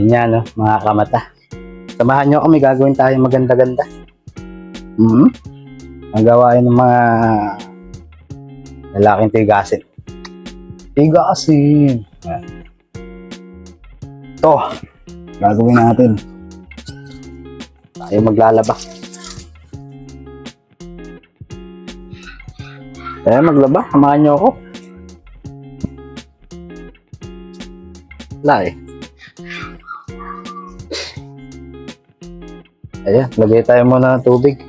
Yun yan, no, mga kamata. Samahan nyo kami, gagawin tayo maganda-ganda. Hmm? Ang gawain ng mga lalaking tigasin. Tigasin! Ito, gagawin natin. Tayo maglalaba. Tayo maglaba, samahan nyo ako. Wala eh. Ayan, lagay tayo muna ng tubig.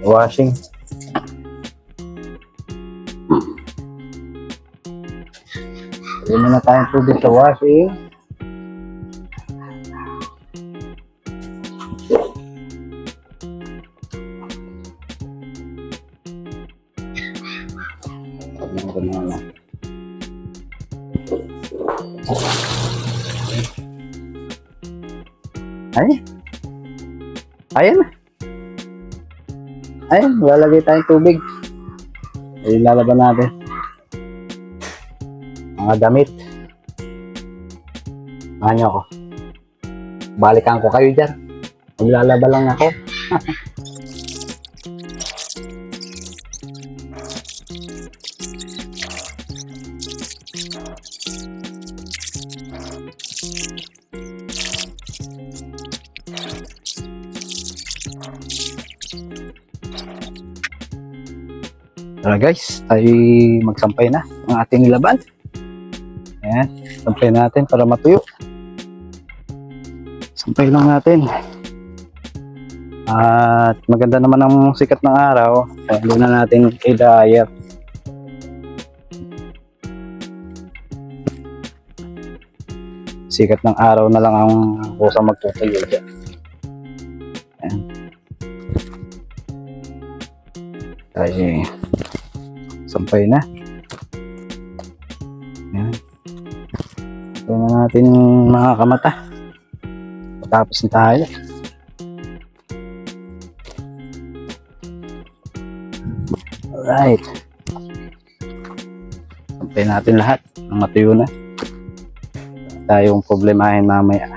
Washing. Lagay muna tayong tubig sa washing. Ay. Ayan. Ayan, lalagay tayong tubig. Ay, lalaban natin. Mga damit. Niyo ako. Balikan ko kayo dyan. Maglalaba lang ako. Tara guys, tayo magsampay na ang ating laban. Ayan, sampay natin para matuyo. Sampay lang natin. At maganda naman ang sikat ng araw. Kaya na natin i-dryer. Sikat ng araw na lang ang kusa magtutuyo dyan. Tayo sampay na. Ito na natin mga kamata. Tapos na tayo. Alright. Sampay natin lahat. Ang matuyo na. Tayong problemahin mamaya.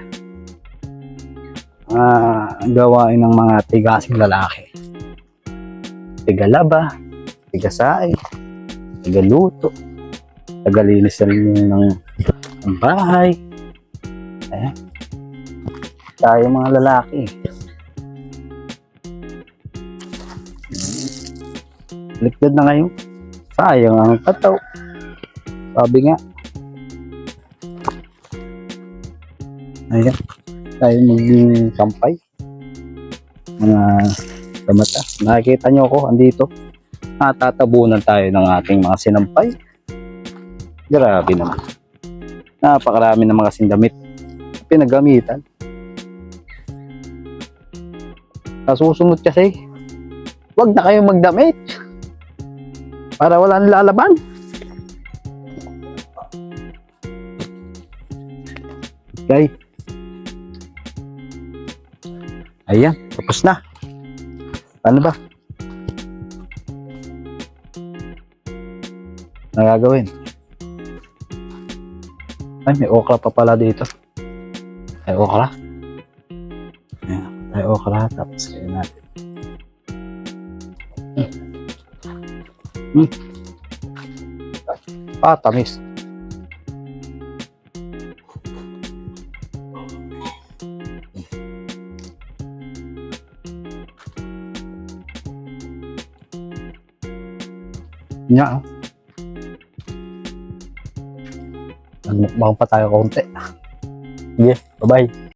Ah, gawain ng mga tigasing lalaki. Tigalaba, tigasaay, tagaluto, tagalinis ng, ng, ng bahay. Ayan. Tayo mga lalaki. Liktad na ngayon. Sayang ang pataw. Sabi nga. Ayan. Tayo maging sampay. Mga kamata. Nakikita nyo ako, andito natatabunan tayo ng ating mga sinampay. Grabe naman. Napakarami ng mga sindamit pinagamitan. Sa susunod kasi, wag na kayong magdamit. Para wala nang lalaban. Okay. Ayan, tapos na. Ano ba? nagagawin. Ay, may okra pa pala dito. Ay, okra. Ayan, ay, okra. Tapos kayo natin. Hmm. Hmm. Ah, tamis. Nya, oh. Nagmukbang pa tayo konti. Sige, bye-bye.